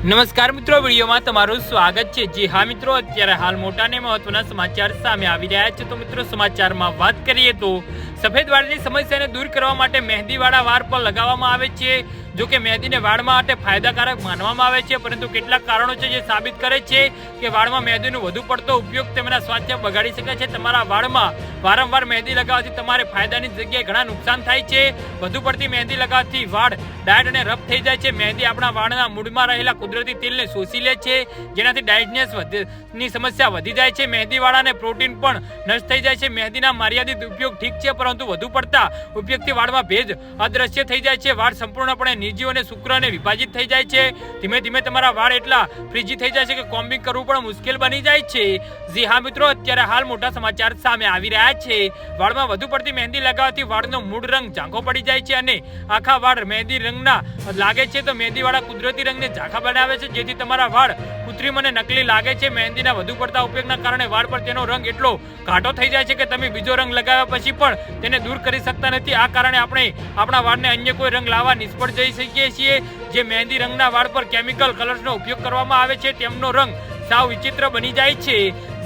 નમસ્કાર મિત્રો, વિડીયોમાં તમારું સ્વાગત છે. જી હા મિત્રો, અત્યારે હાલ મોટા ને મહત્વના સમાચાર સામે આવી રહ્યા છે. તો મિત્રો, સમાચારમાં વાત કરીએ તો સફેદ વાળની સમસ્યાને દૂર કરવા માટે મહેંદીવાળા વાળ પર લગાવવામાં આવે છે. જો કે મહેંદીને વાળ માટે ફાયદાકારક માનવામાં આવે છે, પરંતુ કેટલાક કારણો છે જે સાબિત કરે છે કે વાળમાં મહેંદીનો વધુ પડતો ઉપયોગ તેમના સ્વાસ્થ્ય બગાડી શકે છે. તમારા વાળમાં વારંવાર મહેંદી લગાવવાથી તમારે ફાયદાની જગ્યાએ ઘણા નુકસાન થાય છે. વધુ પડતી મહેંદી લગાવવાથી વાળ ડાયટ અને રફ થઈ જાય છે. મહેંદી આપણા વાળના મૂળમાં રહેલા કુદરતી તેલને શોષી લે છે. જેનાથી ડાયટનેસની સમસ્યા વધી જાય છે. મહેંદીવાળાને પ્રોટીન પણ નષ્ટ થઈ જાય છે. મહેંદીના મર્યાદિત ઉપયોગ ઠીક છે, પરંતુ વધુ પડતા ઉપયોગથી વાળમાં ભેજ અદ્રશ્ય થઈ જાય છે. વાળ સંપૂર્ણપણે નિર્જીવ અને શુક્ર અને વિભાજિત થઈ જાય છે. ધીમે ધીમે તમારા વાળ એટલા ફ્રીજી થઈ જાય છે કે કોમ્બિંગ કરવું પણ મુશ્કેલ બની જાય છે. જી હા, મિત્રો, અત્યારે હાલ મોટા સમાચાર સામે આવી રહ્યા છે. વાળમાં વધુ પડતી મહેંદી લગાવવાથી વાળનો મૂળ રંગ ઝાંખો પડી જાય છે અને આખા વાળ મહેંદી રંગના લાગે છે, તો મહેંદીવાળા કુદરતી રંગને ઝાંખા બનાવે છે, જેથી તમારા વાળ કૃત્રિમ અને નકલી લાગે છે. મહેંદીના વધુ પડતા ઉપયોગના કારણે વાળ પર તેનો રંગ એટલો ઘાટો થઈ જાય છે કે તમે બીજો રંગ લગાવ્યા પછી પણ તેને દૂર કરી શકતા નથી. આ કારણે આપણે આપણા વાળને અન્ય કોઈ રંગ લાવવા નિષ્ફળ જઈ શકીએ છીએ. જે મહેંદી રંગના વાળ પર કેમિકલ કલર્સનો ઉપયોગ કરવામાં આવે છે, તેમનો રંગ સાવ વિચિત્ર બની જાય છે.